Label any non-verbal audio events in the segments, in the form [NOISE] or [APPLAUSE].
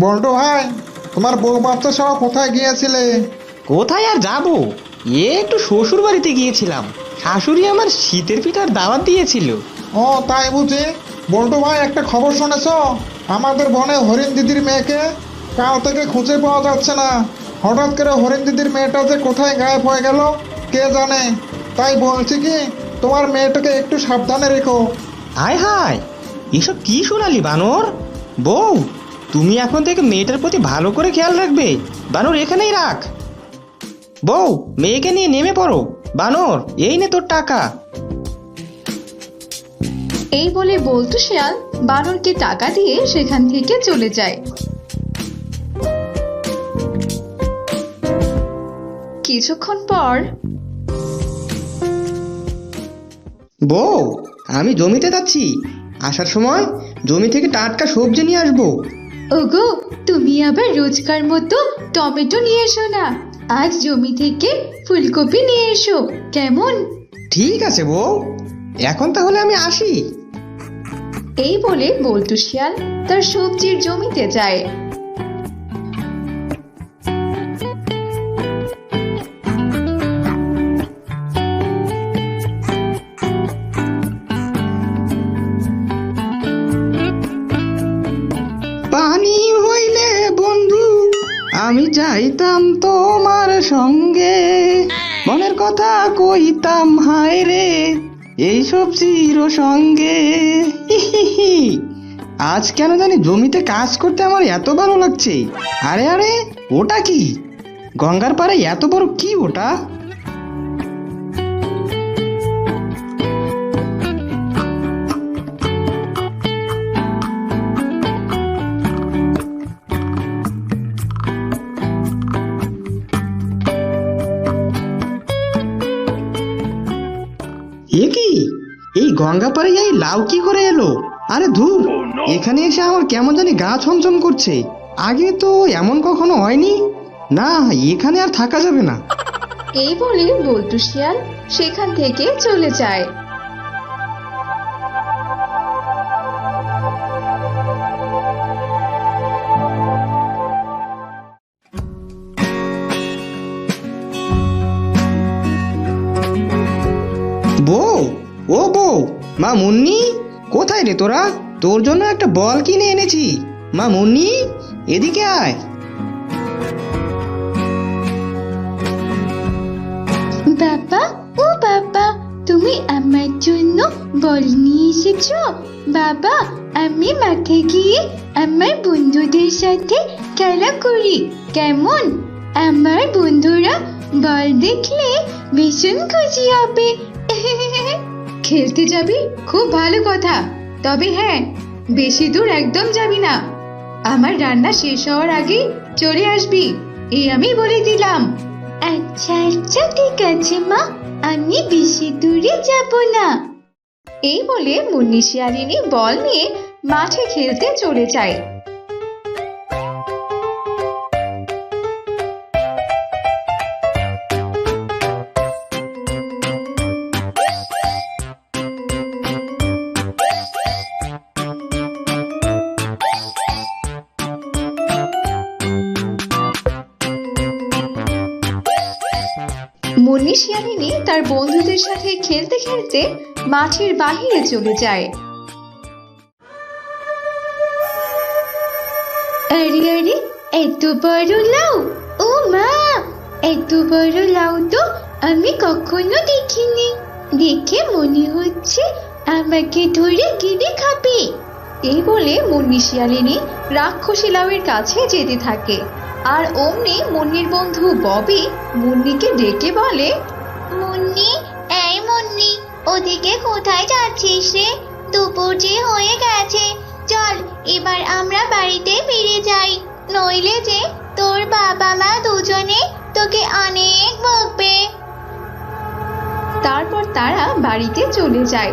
বল্টু ভাই তোমার বউ বাচ্চা সহ কোথায় গিয়েছিলে? কোথায় আর যাব? এ একটু শ্বশুর বাড়িতে গিয়েছিলাম। শাশুড়ি আমার শীতের পিঠার দাওয়াত দিয়েছিল। ও তাই বুঝি। বল্টু ভাই একটা খবর শুনেছ? আমাদের বনে হরিণ দিদির মেয়েকে কাল থেকে খুঁজে পাওয়া যাচ্ছে না। হঠাৎ করে হরিণ দিদির মেয়েটা যে কোথায় গায়েব হয়ে গেল কে জানে? তাই বলছি কি তোমার মেয়েটাকে একটু সাবধানে রেখো। হায় হায় এসব কি শোনালি বানর? বউ তুমি এখন থেকে মেয়েটার প্রতি ভালো করে খেয়াল রাখবে। বানর এখানেই রাখ। বউ মেয়েকে নিয়ে নেমে পড়ো। বানর এই নে তোর টাকা। এই বলে বলতো শেয়াল বানরকে টাকা দিয়ে সেখান থেকে চলে যায়। কিছুক্ষণ পর বউ আমি জমিতে যাচ্ছি। আসার সময় জমি থেকে টাটকা সবজি নিয়ে আসব। ওগো তুমি আবার রোজকার মতো টমেটো নিয়ে এসো না। আজ জমি থেকে ফুলকপি নিয়ে এসো কেমন? ঠিক আছে বউ এখন তাহলে আমি আসি। এই বলে বল্টু শিয়াল তার সবজির জমিতে যায়। আমি যাইতাম তোমার সঙ্গে। মনের কথা কইতাম, হায় রে এই সবজির সঙ্গে। আজ কেন জানি জমিতে কাজ করতে আমার এত ভালো লাগছে। আরে আরে, ওটা কি? গঙ্গার পাড়ে এত বড় কি ওটা? এই গঙ্গা পাড়ে এই লাউ কি করে এলো? আরে ধুর এখানে এসে আমার কেমন জানি গা ছমছম করছে। আগে তো এমন কখনো হয়নি। না এখানে আর থাকা যাবে না। এই বলে বল্টু শিয়াল সেখান থেকে চলে যায়। বউ ও বউ, মা মুন্নি? কোথায় রে তোরা? তোর জন্য একটা বল কিনে এনেছি। মা মুন্নি, এদিকে আয়। বাবা, ও বাবা, তুমি আমার জন্য বল নিয়ে এসেছ? বাবা, আমি মাঠে গিয়ে আমার বন্ধুদের সাথে খেলা করি। কেমন? আমার বন্ধুরা বল দেখলে ভীষণ খুশি হবে। খেলতে যাবি? খুব ভালো কথা। তবে হ্যাঁ বেশি দূর একদম যাবি না। আমার রান্না শেষ হওয়ার আগে চলে আসবি। এই আমি বলে দিলাম। আচ্ছা আচ্ছা ঠিক আছে মা। আমি বেশি দূরে যাব না। এই বলে মুন্নি শিয়ালিনী বল নিয়ে মাঠে খেলতে চলে যায়। তার বন্ধুদের সাথে খেলতে খেলতে মাঠের বাহিরে চলে যায়। আরে আরে, এত বড় লাউ। ও মা, এত বড় লাউ তো আমি কখনো দেখিনি। দেখে মনে হচ্ছে আমাকে ধরে গিলে খাবে। এই বলে মুন্নি শিয়ালিনী রাক্ষসী লাউয়ের কাছে যেতে থাকে। আর অমনি মুন্নির বন্ধু ববি মুন্নিকে ডেকে বলে মুন্নি, এই মুন্নি, ওদিকে কোথায় যাচ্ছিস রে? দুপুর যে হয়ে গেছে। চল, এবার আমরা বাড়িতে ফিরে যাই। নইলে যে তোর বাবা মা দুজনে তোকে অনেক বকবে। তারপর তারা বাড়িতে চলে যায়।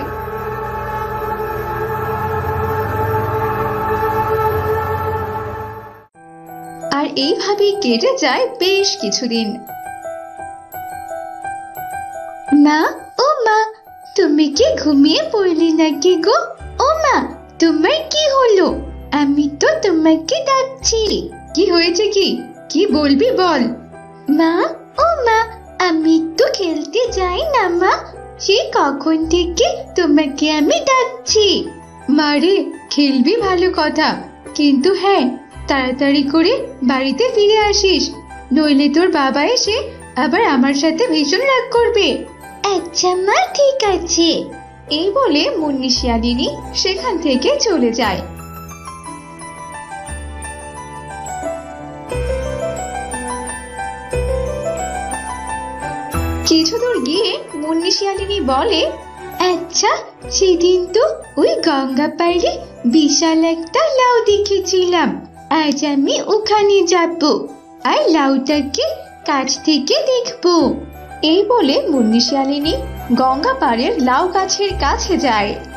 আর এইভাবেই কেটে যায় বেশ কিছুদিন। মা ও মা তুমি কি ঘুমিয়ে পড়লে নাকি গো? ও মা তোমার কি হলো? আমি তো তোমাকে ডাকছি। কি হয়েছে কি? কি বলবি বল। মা ও মা আমি তো খেলতে যাই না মা। সে কখন থেকে তোমাকে আমি ডাকছি? মারে খেলবি ভালো কথা। কিন্তু হ্যাঁ তাড়াতাড়ি করে বাড়িতে ফিরে আসিস। নইলে তোর বাবা এসে আবার আমার সাথে ভীষণ রাগ করবে। আচ্ছা মা, ঠিক আছে। এই বলে মুন্নি শিয়ালিনী সেখান থেকে চলে যায়। কিছু দূর গিয়ে মুন্নি শিয়ালিনী বলে আচ্ছা সেদিন তো ওই গঙ্গা পাড়ে বিশাল একটা লাউ দেখেছিলাম। আজ আমি ওখানে যাব। আর লাউটাকে কাছ থেকে দেখব। এই বলে মুন্নি শিয়ালিনী গঙ্গা পাড়ের লাউ গাছের কাছে যায়। [LAUGHS]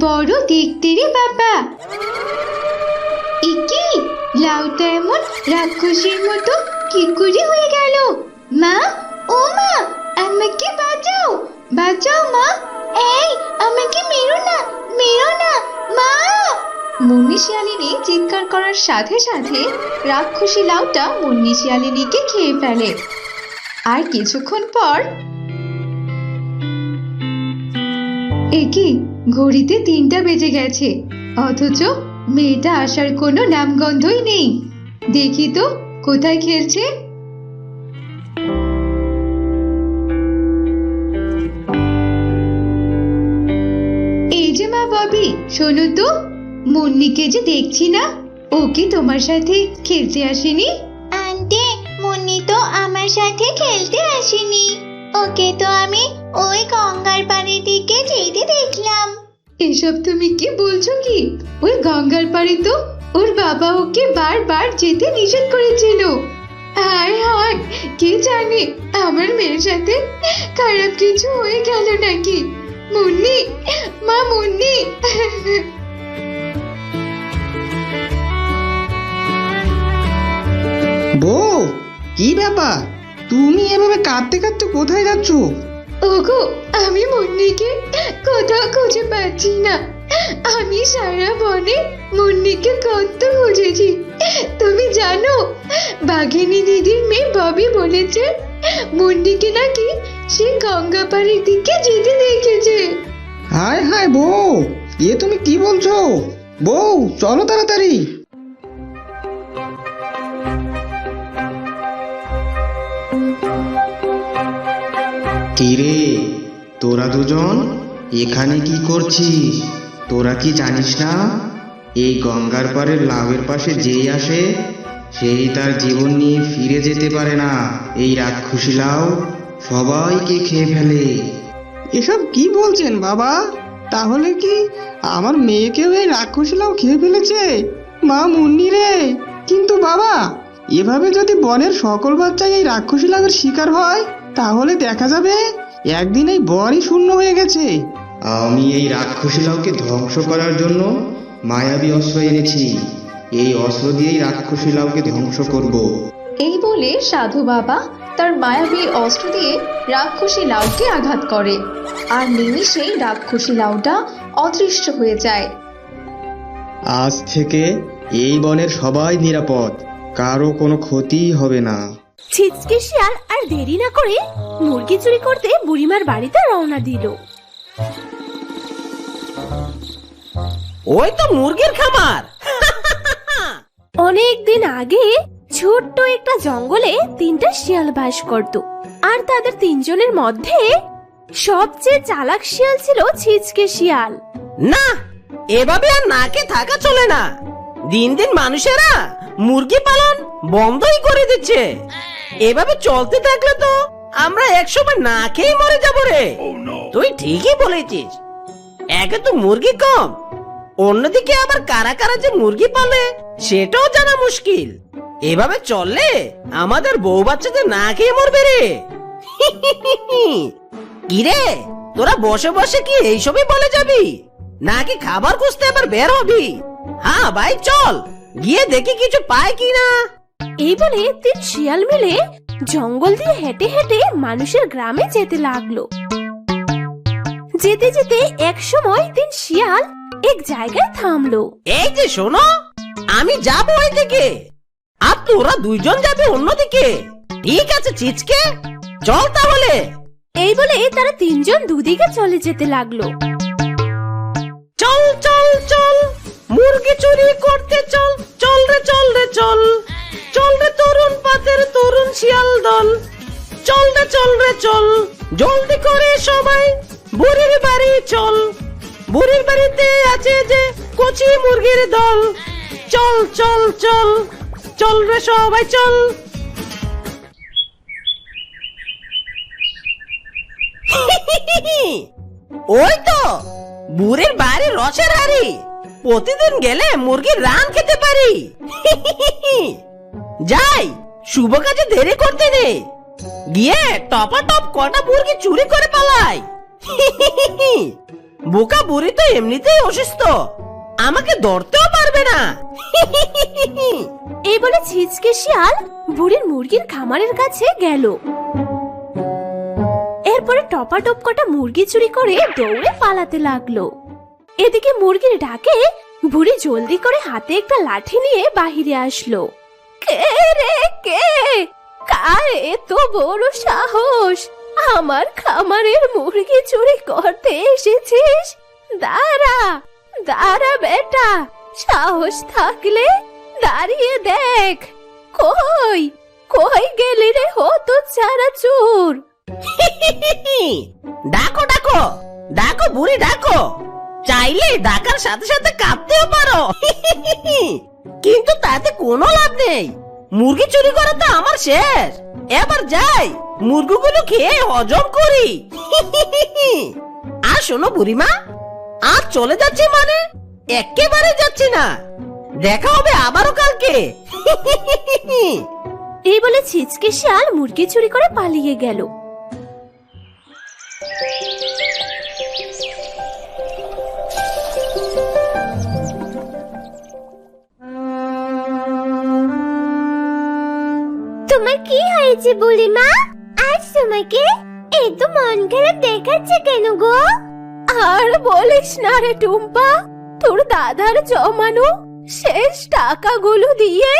বড় দেখতে রে বাবা। একি, লাউটা এমন রাক্ষসীর মতো কি করে হয়ে গেল। মা ও মা আমাকে বাঁচাও বাঁচাও মা। এই, আমাকে মেরো না মেরো না, মা। মুন্নি শিয়ালিনী চিৎকার করার সাথে সাথে রাক্ষসী লাউটা মুন্নি শিয়ালিনীকে খেয়ে ফেলে। আর কিছুক্ষণ পর একি ঘড়িতে তিনটা বেজে গেছে, অথচ মেয়েটা আসার কোনো নামগন্ধই নেই। দেখি তো, কোথায় খেলছে? ববি শোনো তো মুন্নিকে যে দেখছি না ও কি তোমার সাথে খেলতে আসেনি? আন্টি মুন্নি তো আমার সাথে খেলতে আসেনি। ওকে তো আমি ওই গঙ্গার পাড়ের দিকে যেতে দেখলাম। এসব তুমি কি বলছো কি? ওই গঙ্গার পাড়ে তো ওর বাবা ওকে বারবার যেতে নিষেধ করেছিল। হায় হায় কে জানে আমার মেয়ের সাথে খারাপ কিছু হয়ে গেল নাকি? মুন্নি মা মুন্নি। বউ কি ব্যাপার? তুমি এভাবে কাঁদতে কাঁদতে কোথায় যাচ্ছ? ওগো আমি মুন্নিকে কোথাও খুঁজে পাচ্ছি না। আমি সারা বনে মুন্নিকে কত খুঁজেছি। তুমি জানো বাঘিনী দিদির মেয়ে ববি বলেছে মুন্নিকে নাকি সে গঙ্গা পাড়ের দিকে যেতে দেখেছে। হায় হায় বউ এ তুমি কি বলছো? বউ চলো তাড়াতাড়ি। কিরে তোরা দুজন এখানে কি করছিস? তোরা কি জানিস না এই গঙ্গার পাড়ের লাভের পাশে যেই আসে সেই তার জীবন নিয়ে ফিরে যেতে পারে না এই রাক্ষসী লাউ। সবাইকে খেয়ে ফেলে। এসব কি বলছেন বাবা? তাহলে কি আমার মেয়েকেও এই রাক্ষসীলাও খেয়ে ফেলেছে? মা মুন্নি রে। কিন্তু বাবা এভাবে যদি বনের সকল বাচ্চা এই রাক্ষসী লাভের শিকার হয় তাহলে দেখা যাবে একদিন এই বনই শূন্য হয়ে গেছে। আমি এই রাক্ষসী লাউকে ধ্বংস করার জন্য মায়াবী অস্ত্র এনেছি। এই অস্ত্র দিয়েই রাক্ষসী লাউকে ধ্বংস করব। এই বলে সাধু বাবা তার মায়াবী অস্ত্র দিয়ে রাক্ষসী লাউকে আঘাত করে। আর নিমিষেই রাক্ষসী লাউটা অদৃশ্য হয়ে যায়। আজ থেকে এই বনের সবাই নিরাপদ কারও কোনো ক্ষতিই হবে না। ছিচকে শিয়াল আর দেরি না করে মুরগি চুরি করতে বুড়িমার বাড়িতে রওনা দিল। ওই তো মুরগির খামার। অনেক দিন আগে ছোট্ট একটা জঙ্গলে তিনটা শিয়াল বাস করত। আর তাদের তিনজনের মধ্যে সবচেয়ে চালাক শিয়াল ছিল ছিচকে শিয়াল। না, এভাবে আর নাকে থাকা চলে না। দিন দিন মানুষেরা মুরগি পালন বন্ধই করে দিচ্ছে। এভাবে চলতে থাকলে তো আমরা একসময় না খেয়ে মরে যাব রে। তুই ঠিকই বলেছিস। একে তো মুরগি কম। অন্যদিকে আবার কারা কারা যে মুরগি পালে, সেটাও জানা মুশকিল। এভাবে চললে আমাদের বউ বাচ্চাদের না খেয়ে মরবে রে। কিরে তোরা বসে বসে কি এইসবই বলে যাবি? নাকি খাবার খুঁজতে আবার বের হবি? হ্যাঁ ভাই চল গিয়ে দেখি কিছু পাই কিনা। এই বলে তিন শিয়াল মিলে জঙ্গল দিয়ে হেঁটে হেঁটে মানুষের গ্রামে যেতে লাগল। যেতে যেতে এক সময় তিন শিয়াল এক জায়গায় থামলো। এই যে শোনো আমি যাব ওই দিকে। আর তোরা দুইজন যাবে অন্যদিকে। ঠিক আছে চিচকে। চল তাহলে। এই বলে তারা তিনজন দুদিকে চলে যেতে লাগল। চল চল চল। মুরগি চুরি করতে চল। চল রে চল রে চল। চল রে তরুণ পাতের তরুণ শিয়াল দল। চল রে চল রে চল। জলদি করে সবাই বুড়ির বাড়ি চল। বুড়ির বাড়িতে আছে যে কচি মুরগির দল। চল চল চল। চল রে সবাই, চল। ওই তো, বুড়ির বাড়ি রসের হাড়ি। প্রতিদিন গেলে মুরগির রান খেতে পারি। যাই, শুভ কাজে দেরি করতে নেই গিয়ে টপা টপ কটা মুরগি চুরি করে পালাই। বোকা বুড়ি তো এমনিতেই অসুস্থ। আমাকে ধরতেও পারবে না। এই বলে ছিচকে শিয়াল বুড়ির মুরগির খামারের কাছে গেল। এরপরে টপাটপ কটা মুরগি চুরি করে দৌড়ে পালাতে লাগল। এদিকে মুরগির ডাকে বুড়ি জলদি করে হাতে একটা লাঠি নিয়ে বাহিরে আসলো। কে রে, কে? কার এত বড় সাহস? আমার খামারের মুরগি চুরি করতে এসেছিস? দাঁড়া দাঁড়া বেটা, সাহস থাকলে দাঁড়িয়ে দেখ। কই কই গেলি রে হতো ছাড়া চোর? [LAUGHS] ডাকো ডাকো ডাকো, বুড়ি, ডাকো। চাইলে ডাকার সাথে সাথে কাঁপতেও পারো। [LAUGHS] কিন্তু তাতে কোনো লাভ নেই। মুরগি চুরি করা তো আমার শেষ। এবার যাই, মুরগিগুলো খেয়ে হজম করি। [LAUGHS] আর শোনো বুড়িমা আর চলে যাচ্ছি মানে? একেবারে যাচ্ছি না। দেখা হবে আবারও কালকে। এই বলে ছিচকে শিয়াল মুরগি চুরি করে পালিয়ে গেল। তোমার কি হয়েছে বুড়িমা? আজ তোমাকে এত মন খারাপ দেখাচ্ছে কেন গো? আর বলিস না রে টুম্পা তোর দাদার জমানো শেষ টাকাগুলো দিয়ে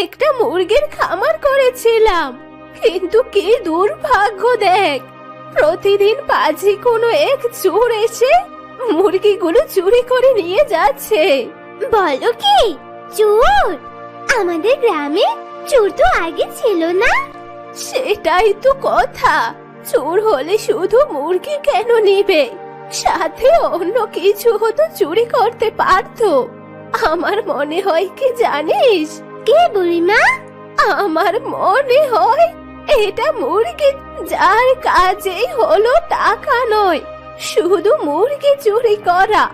একটা মুরগির খামার করেছিলাম। কিন্তু কি দুর্ভাগ্য দেখ প্রতিদিন পাজি কোনো এক চোর এসে মুরগিগুলো চুরি করে নিয়ে যাচ্ছে। বলো কি চোর? আমাদের গ্রামে চোর তো আগে ছিল না? সেটাই তো কথা চোর হলে শুধু মুরগি কেন নিবে? সাথে অন্য কিছু হতো চুরি করতে পারতো। আমার মনে হয় কি জানিস? কে বুড়িমা? আমার মনে হয় এটা মুরগি যার কাজেই হলো টাকা নয় শুধু মুরগি চুরি করা।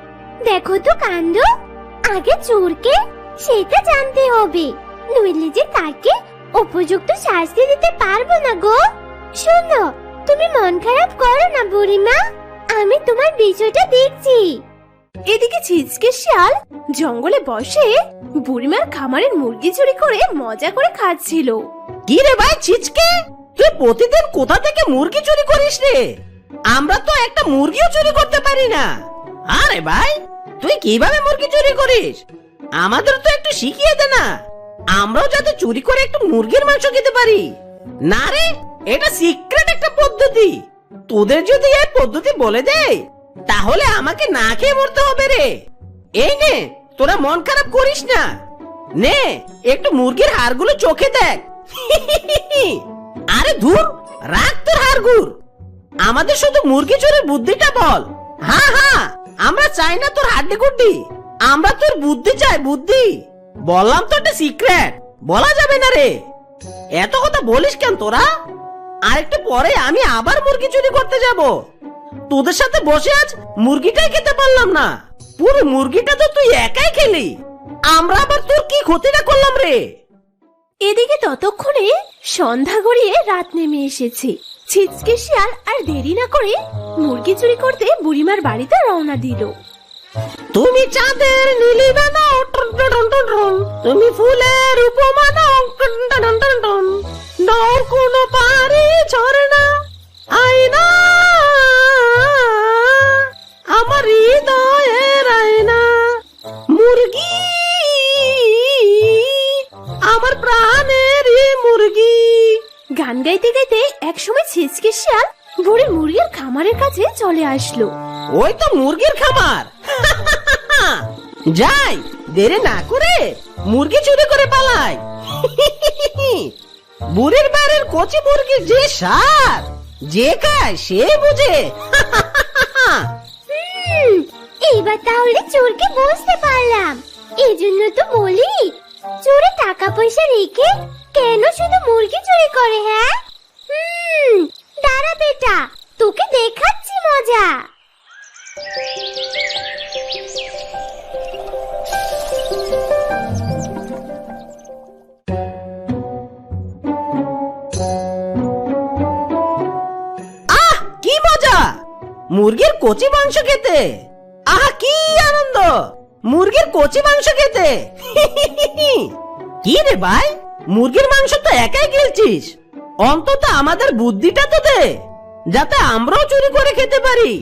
দেখো তো কাণ্ড আগে চোরকে সেটা জানতে হবে নইলে যে তাকে উপযুক্ত শাস্তি দিতে পারব না গো। শোনো তুমি মন খারাপ করো না বুড়িমা। আমি তোমার বিষয়টা দেখছি। এদিকে ছিচকে শিয়াল জঙ্গলে বসে বুড়িমার খামারের মুরগি চুরি করে মজা করে খাচ্ছিল। কি রে ভাই ছিচকে? তুই প্রতিদিন কোথা থেকে মুরগি চুরি করিস রে? আমরা তো একটা মুরগিও চুরি করতে পারি না। আরে ভাই, তুই কীভাবে মুরগি চুরি করিস? আমাদের তো একটু শিখিয়ে দে না। আমরাও যাতে চুরি করে একটু মুরগির মাংস খেতে পারি। না রে, এটা সিক্রেট একটা পদ্ধতি। তোদের যদি এই পদ্ধতি বলে দেয় তাহলে আমাকে না খেয়ে মরতে হবে রে। এই নে, তোরা মন খারাপ করিস না। নে, একটু মুরগির হাড়গুলো চোখে দেখ। আরে ধুর, রাখ তোর হাড়গুর। আমাদের শুধু মুরগি চোরের বুদ্ধিটা বল। হ্যাঁ হ্যাঁ আমরা চাই না তোর হাড্ডি গুড্ডি আমরা তোর বুদ্ধি চাই, বুদ্ধি। বললাম তো একটা সিক্রেট, বলা যাবে না রে। এত কথা বলিস কেন তোরা? আর একটু পরে আমি আবার মুরগি চুরি করতে যাব। তোদের সাথে বসে আজ মুরগিটাই খেতে পারলাম না। পুরো মুরগিটা তো তুই একাই খেলি। আমরা আবার তোর কি ক্ষতিটা করলাম রে? এদিকে ততক্ষণে সন্ধ্যা গড়িয়ে রাত নেমে এসেছে। ছিচকে শিয়াল আর দেরি না করে মুরগি চুরি করতে বুড়িমার বাড়িতে রওনা দিল। তুমি চাঁদের নীলি বানাও টুন টুন টুন টুন টুন। তুমি ফুলের উপমা নাও টুন টুন টুন টুন টুন। নর কোনো পারি ঝরে না আয়না। আমার হৃদয়ের আয়না। মুরগি আমার প্রাণের মুরগি। গান গাইতে গাইতে একসময় ছিচকে শিয়াল বুড়ি মুরগির খামারের কাছে চলে আসলো। ওই তো মুরগির খামার। [LAUGHS] যাই দেরি না করে মুরগি চুরি করে পালাই। [LAUGHS] বুড়ির বাড়ির কচি মুরগি যে সার, যে খায় সে বুঝে। এবার তাহলে চোরকে বুঝতে পারলাম। এই জন্য তো বলি, চোরে টাকা পয়সা রেখে কেন শুধু মুরগি চুরি করে হ্যাঁ? মাংস খেতে? আহা, কি আনন্দ! মুরগির কচি মাংস খেতে? কি রে ভাই? মুরগির মাংস তো একাই গিলছিস। অন্তত আমাদের বুদ্ধিটা তো দে, যাতে আমরাও চুরি করে খেতে পারি।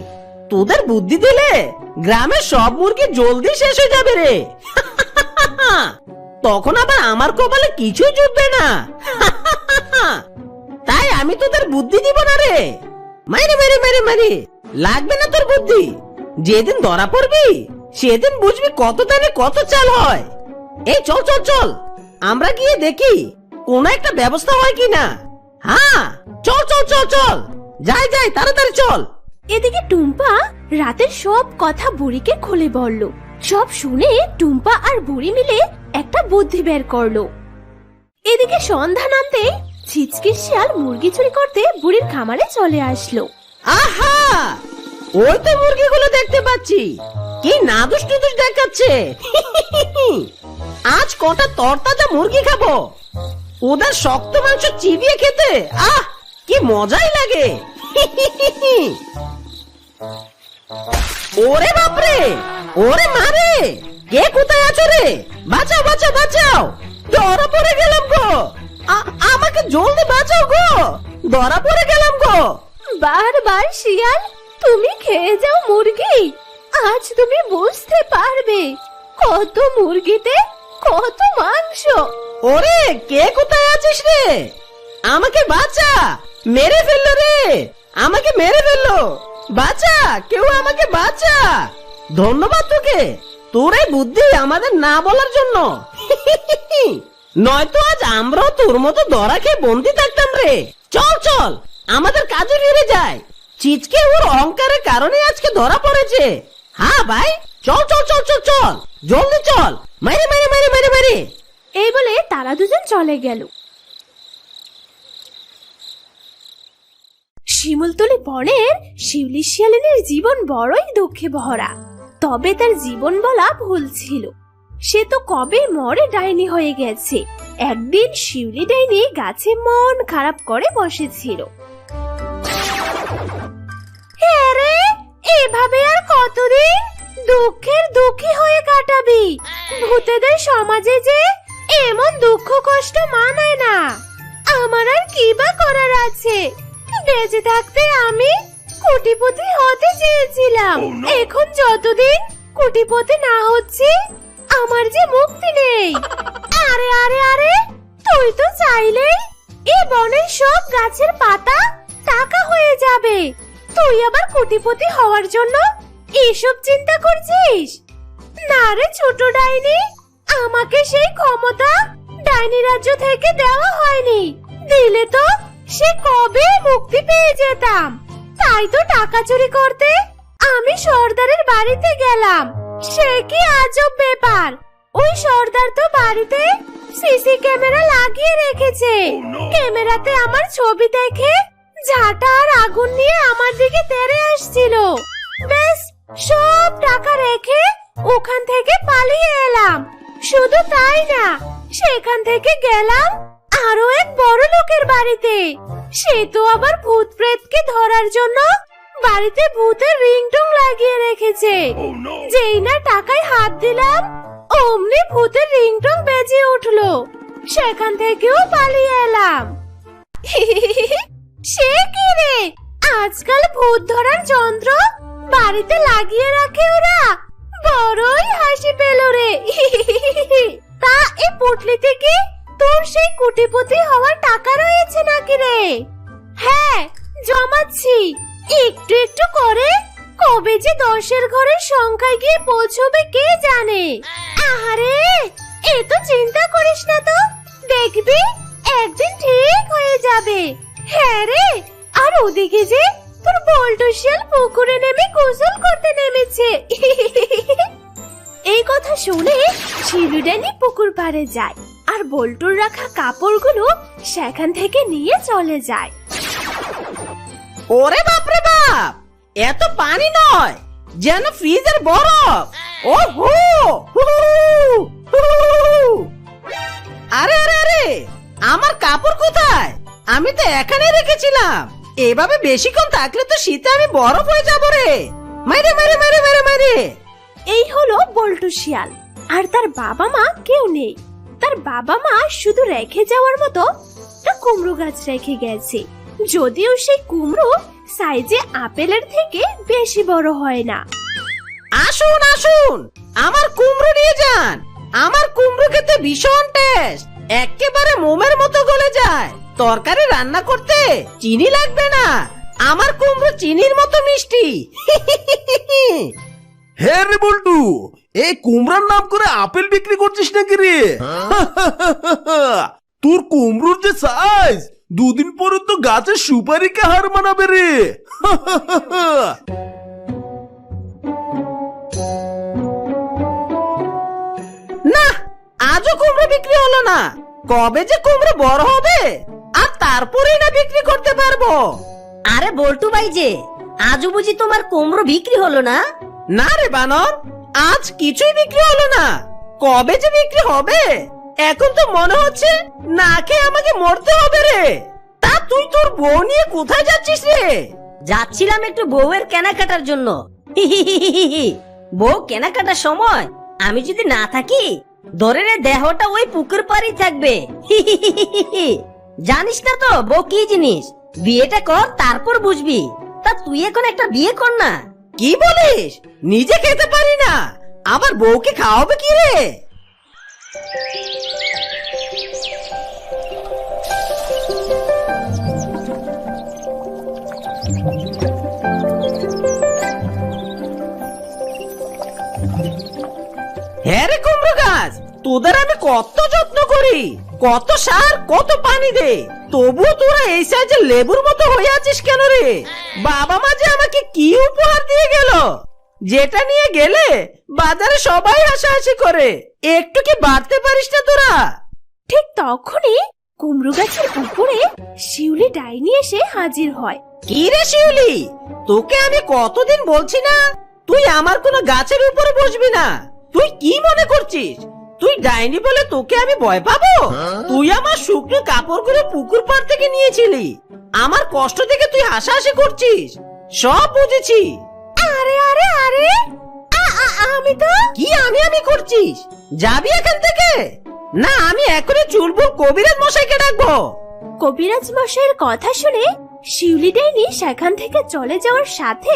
তোদের বুদ্ধি দিলে গ্রামের সব মুরগি জলদি শেষ হয়ে যাবে রে। তখন আবার আমার কপালে কিছুই জুটবে না। তাই আমি তোদের বুদ্ধি দিব না রে। মারি মারি মারি মারি লাগবে না তোর বুদ্ধি? যেদিন ধরা পড়বি, সেদিন বুঝবি কত দানে কত চাল হয়। এই চল চল চল, আমরা গিয়ে দেখি কোন একটা ব্যবস্থা হয় কিনা। হ্যাঁ চল চল চল চল, যাই যাই, তাড়াতাড়ি চল। এদিকে টুম্পা রাতের সব কথা বুড়িকে খুলে বলল। সব শুনে টুম্পা আর বুড়ি মিলে একটা বুদ্ধি বের করল। এদিকে সন্ধ্যা নামতে ছিচকে শিয়াল মুরগি চুরি করতে বুড়ির খামারে চলে আসলো। আহা! ওই তো মুরগিগুলো দেখতে পাচ্ছি। কি নাদুস টুদুস দেখাচ্ছে। [LAUGHS] আজ কটা তরতাজা মুরগি খাব। ওদের শক্ত মাংস চিবিয়ে খেতে। আহ, কি মজাই লাগে। [LAUGHS] ওরে বাপরে, ওরে মারে কে কোথায় আছো রে? বাঁচাও বাঁচাও বাঁচাও। ধরা পড়ে গেলাম গো। আমাকে জলদি বাঁচাও গো। ধরা পড়ে গেলাম গো। বারবার শিয়াল তুমি খেয়ে যাও মুরগি। আজ তুমি বুঝতে পারবে কত মুরগিতে কত মাংস। ওরে কে কোথায় আছিস রে? আমাকে বাঁচা! মেরে ফেলল রে! আমাকে মেরে ফেলল! বাঁচা! কেউ আমাকে বাঁচা! ধন্যবাদ তোকে! তোর এই বুদ্ধি আমাদের না বলার জন্য। [LAUGHS] নয়তো আজ আমরাও তোর মতো দরা খেয়ে বন্দি থাকতাম রে। চল চল! আমাদের কাজে ফিরে যায়। চিচকে ওর অহংকারের কারণে আজকে ধরা পড়েছে। হ্যাঁ ভাই, চল চল চল চল চল। জলদি চল। মারি মারি মারি মারি মারি। এই বলে তারা দুজন চলে গেল। শিমুলতলি বনের শিউলি শিয়ালিনীর জীবন বড়ই দুঃখে ভরা। তবে তার জীবন বলা ভুল ছিল। সে তো কবে মরে ডাইনি হয়ে গেছে। একদিন শিউলি ডাইনি গাছে মন খারাপ করে বসেছিল। এভাবে আর কতদিন দুঃখের দুঃখী হয়ে কাটাবি? ভূতেদের সমাজে যে এমন দুঃখ কষ্ট মানায় না। আমার আর কি বা করার আছে? বেঁচে থাকতে আমি কোটিপতি হতে চেয়েছিলাম। এখন যতদিন কোটিপতি না হচ্ছে আমার যে মুক্তি নেই। আরে আরে আরে তুই তো চাইলেই এ বনের সব গাছের পাতা টাকা হয়ে যাবে। তুই আবার কোটিপতি হওয়ার জন্য এসব চিন্তা করছিস? না রে ছোট ডাইনি আমাকে সেই ক্ষমতা ডাইনি রাজ্য থেকে দেওয়া হয়নি। দিলে তো সে কবে মুক্তি পেয়ে যেতাম। তাই তো টাকা চুরি করতে আমি সর্দারের বাড়িতে গেলাম। সে কি আজব ব্যাপার। ওই সর্দার তো বাড়িতে সিসি ক্যামেরা লাগিয়ে রেখেছে। ক্যামেরাতে আমার ছবি দেখে ঝাঁটা আর আগুন নিয়ে আমার দিকে তেড়ে আসছিল। ব্যাস সব টাকা রেখে ওখান থেকে পালিয়ে এলাম। শুধু তাই না সেখান থেকে গেলাম আরও এক বড় লোকের বাড়িতে। সে তো আবার ভূত প্রেতকে ধরার জন্য বাড়িতে ভূতের রিংটং লাগিয়ে রেখেছে। যেই না টাকায় হাত দিলাম অমনি ভূতের রিংটং বেজে উঠল। সেখান থেকেও পালিয়ে এলাম। [LAUGHS] সে কি রে? আজকাল ভূত ধরার যন্ত্র বাড়িতে লাগিয়ে রাখে ওরা। বড়ই হাসি পেল রে। [LAUGHS] তা এই পুটলি থেকে তোর সেই কোটিপতি হওয়ার টাকা রয়েছে নাকি রে? হ্যাঁ জমাচ্ছি। একটু একটু করে কবে যে দশের ঘরের সংখ্যায় গিয়ে পৌঁছবে কে জানে? আহারে, এ তো চিন্তা করিস না তো। দেখবি, একদিন ঠিক হয়ে যাবে। হ্যাঁ রে, আর ওদিকে যে তোর বল্টু শিয়াল পুকুরে নেমে গোসল করতে নেমেছে। এই কথা শুনে শিলুডানি পুকুর পাড়ে যায়, আর বল্টুর রাখা কাপড়গুলো সেখান থেকে নিয়ে চলে যায়। ওরে বাপ রে বাপ, এত পানি নয়, যেন ফ্রিজের বরফ। ও হু। আরে আরে আরে, আমার কাপড় কোথায়? আমি তো এখানে রেখেছিলাম। এভাবে বেশিক্ষণ থাকলে তো শীতে আমি বরফ হয়ে যাব রে। মাইরে মাইরে মাইরে মাইরে মাইরে। এই হলো বল্টু শিয়াল। আর তার বাবা মা কেউ নেই। তার বাবা মা শুধু রেখে যাওয়ার মতো একটা কুমড়ো গাছ রেখে গেছে। যদিও সেই কুমড়ো সাইজে আপেলের থেকে বেশি বড় হয় না। আসুন আসুন। আমার কুমড়ো নিয়ে যান। আমার কুমড়ো খেতে ভীষণ টেস্ট একেবারে মোমের মতো গলে যায়। তরকারি রান্না করতে চিনি লাগবে না। আমার কুমড়ো চিনির মতো মিষ্টি। হে রে বল্টু এই কুমড়ার নাম করে আপেল বিক্রি করছিস নাকি রে? তোর কুমড়োর যে সাইজ দুদিন পরে তো গাছের সুপারিকে হার মানাবে রে। না আজও কুমড়ো বিক্রি হলো না। কবে যে কুমড়ো বড় হবে? তারপরেই না বিক্রি করতে পারব। আরে বল্টু ভাই যে আজও বুঝি তোমার কুমড়ো বিক্রি হলো না? না রে বানর আজ কিছুই বিক্রি হলো না। কবে যে বিক্রি হবে? এখন তো মনে হচ্ছে না খেয়ে আমাকে মরতে হবে রে। তা তুই তোর বউ নিয়ে কোথায় যাচ্ছিস রে? যাচ্ছিলাম একটু বউয়ের কেনাকাটার জন্য। বউ কেনাকাটার সময় আমি যদি না থাকি ধরে রে দেহটা ওই পুকুর পাড়ি থাকবে। জানিস না তো, বউ কি জিনিস? বিয়েটা কর, তারপর বুঝবি। তা তুই এখন একটা বিয়ে কর না। কি বলিস? নিজে খেতে পারি না। আবার বউকে খাওয়াবে কি রে? হ্যাঁ রে কুমড়ো গাছ, তোদের আমি কত যত্ন করি। কত সার কত পানি দে তবু তোরা এই সাইজে লেবুর মতো হয়ে আছিস কেন রে? বাবা মা যে আমাকে কি উপহার দিয়ে গেল? যেটা নিয়ে গেলে বাজারে সবাই হাসাহাসি করে। একটু কি বাড়তে পারিস না তোরা? ঠিক তখনই কুমড়ো গাছের উপরে শিউলি ডাইনি এসে হাজির হয়। কি রে শিউলি? তোকে আমি কতদিন বলছি না? তুই আমার কোনো গাছের উপরে বসবি না। তুই কি মনে করছিস? তুই ডাইনি বলে তোকে আমি ভয় পাবো? তুই আমার শুকনো কাপড়গুলো পুকুর পাড় থেকে নিয়েছিলি। আমার কষ্ট থেকে তুই হাসাহাসি করছিস। সব বুঝেছি। আরে আরে আরে! আমি তো কি আমি আমি করছিস? যাবি এখান থেকে? না আমি এখনই চুলবুল কবিরাজ মশাইকে ডাকবো। কবিরাজ মশাইয়ের কথা শুনে শিউলি ডাইনি সেখান থেকে চলে যাওয়ার সাথে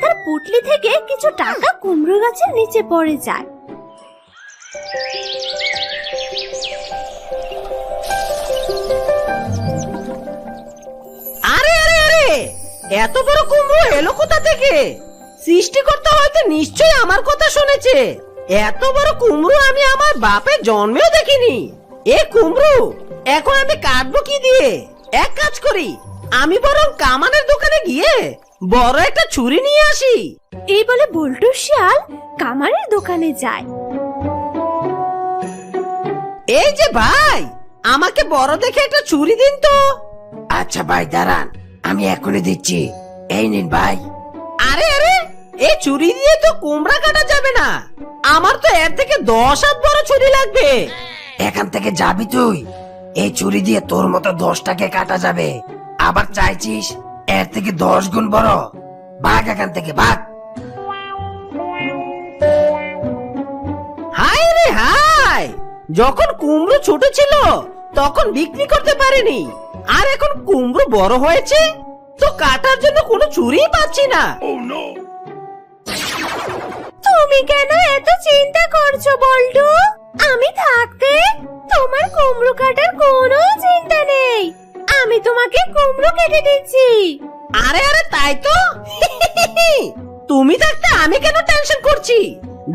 তার পুটলি থেকে কিছু টাকা কুমড়ো গাছের নিচে পড়ে যায়। এত বড় কুমড়ো এলো কোথা থেকে? সৃষ্টিকর্তা হয়তো নিশ্চয়ই আমার কথা শুনেছে। এত বড় কুমড়ো আমি আমার বাপের জন্মেও দেখিনি। এ কুমড়ো এখন আমি কাটবো কি দিয়ে? এক কাজ করি আমি বরং কামানের দোকানে গিয়ে বড় একটা ছুরি নিয়ে আসি। এই বলে বল্টু শিয়াল কামারের দোকানে যায়। এই যে ভাই আমাকে বড় দেখে একটা ছুরি দিন তো। আচ্ছা ভাই দাঁড়ান। আমি এখনই দিচ্ছি। এই নিন ভাই। আরে আরে এই ছুরি দিয়ে তো কুমড়া কাটা যাবে না। আমার তো এর থেকে দশ হাত বড় ছুরি লাগবে। এখান থেকে যাবি তুই। এই ছুরি দিয়ে তোর মতো দশটাকে কাটা যাবে। আবার চাইছিস এর থেকে দশ গুণ বড়। ভাগ এখান থেকে ভাগ। হাই রে হাই যখন কুমড়ো ছোট ছিল তখন বিক্রি করতে পারিনি। আর এখন কুমড়ো বড় হয়েছে তো কাটার জন্য কোনো চুরিই পাচ্ছি না। তুমি কেন এত চিন্তা করছ বল্টু? আমি থাকতে তোমার কুমড়ো কাটার কোনো চিন্তা নেই। আমি তোমাকে কুমড়ো কেটে দিচ্ছি। আরে আরে তাই তো? তুমি থাকতে আমি কেন টেনশন করছি?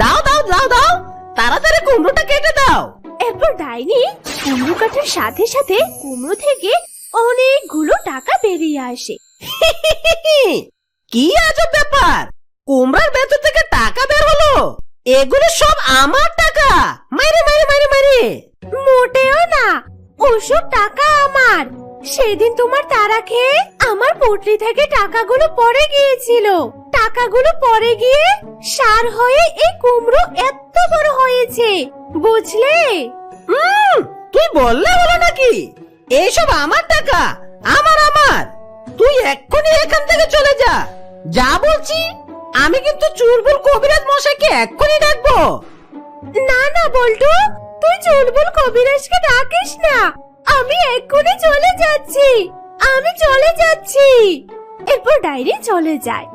দাও দাও দাও দাও তাড়াতাড়ি কুমড়োটা কেটে দাও। এরপর ডাইনি কুমড়ো কাটার সাথে সাথে কুমড়ো থেকে অনেকগুলো টাকা বেরিয়ে আসে। কি আজব ব্যাপার? কুমড়ার ভেতর থেকে টাকা বের হলো? এগুলো সব আমার টাকা। মাইরে মাইরে মাইরে মাইরে। মোটেও না ওসব টাকা আমার। সেদিন তোমার তারা খেয়ে আমার পটলি থেকে টাকাগুলো পড়ে গিয়েছিল। টাকাগুলো পড়ে গিয়ে সার হয়ে এই কুমড়ো এত বড় হয়েছে বুঝলে? তুই বললে হলো নাকি? এইসব আমার টাকা। আমার আমার। তুই এক্ষুনি এখান থেকে চলে যা। যা বলছি, আমি কিন্তু চুলবুল কবিরাজ মশাইকে এক্ষুনি ডাকবো। না না, বল্টু, তুই চুলবুল কবিরাজকে ডাকিস না। আমি এক্ষুনি চলে যাচ্ছি। আমি চলে যাচ্ছি। এরপর ডাইনি চলে যায়।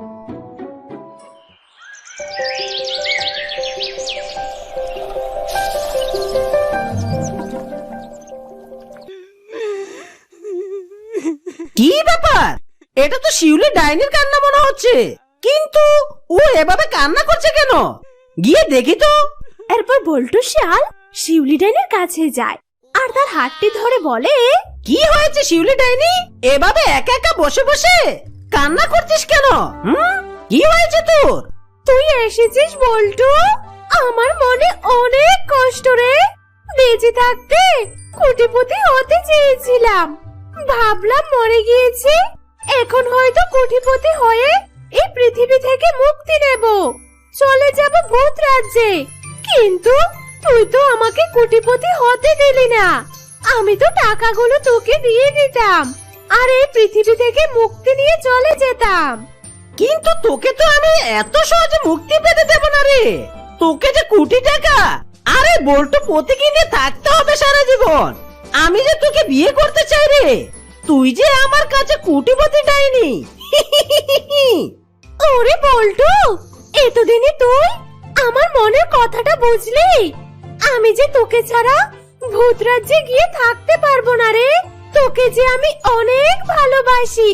এটা তো শিউলি ডাইনির কান্না মনে হচ্ছে। কিন্তু ও এভাবে কান্না করছে কেন? গিয়ে দেখি তো। এরপর বল্টু শিয়াল শিউলি ডাইনির কাছে যায় আর তার হাতটি ধরে বলে কি হয়েছে শিউলি ডাইনি? এভাবে একা একা বসে বসে কান্না করছিস কেন? হুম? কি হয়েছে তোর? তুই এসেছিস বল্টু? আমার মনে অনেক কষ্ট রে। বেঁচে থাকতে কোটিপতি হতে চেয়েছিলাম। ভাবলাম মরে গিয়েছি। এখন হয়তো কোটিপতি হয়ে এই পৃথিবী থেকে মুক্তি নেব। চলে যাব ভূত রাজ্যে। কিন্তু তুই তো আমাকে কোটিপতি হতে দিলি না। আমি তো টাকাগুলো তোকে দিয়ে দিতাম আর এই পৃথিবী থেকে মুক্তি নিয়ে চলে যেতাম। কিন্তু তোকে তো আমি এত সহজে মুক্তি পেতে দেব না রে। তোকে যে কোটি টাকা আরে বল্টু পতি কিনে থাকতে হবে সারা জীবন। আমি যে তোকে বিয়ে করতে চাই রে। তুই যে আমার কাছে কোটিপতি ডাইনি। ওরে বল্টু এতদিনে তুই আমার মনের কথাটা বুঝলি? আমি যে তোকে ছাড়া ভূত রাজ্যে গিয়ে থাকতে পারব না রে। তোকে যে আমি অনেক ভালোবাসি।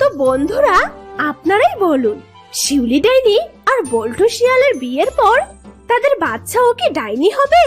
তো বন্ধুরা আপনারাই বলুন শিউলি ডাইনি আর বল্টু শিয়ালের বিয়ের পর তাদের বাচ্চাও কি ডাইনি হবে?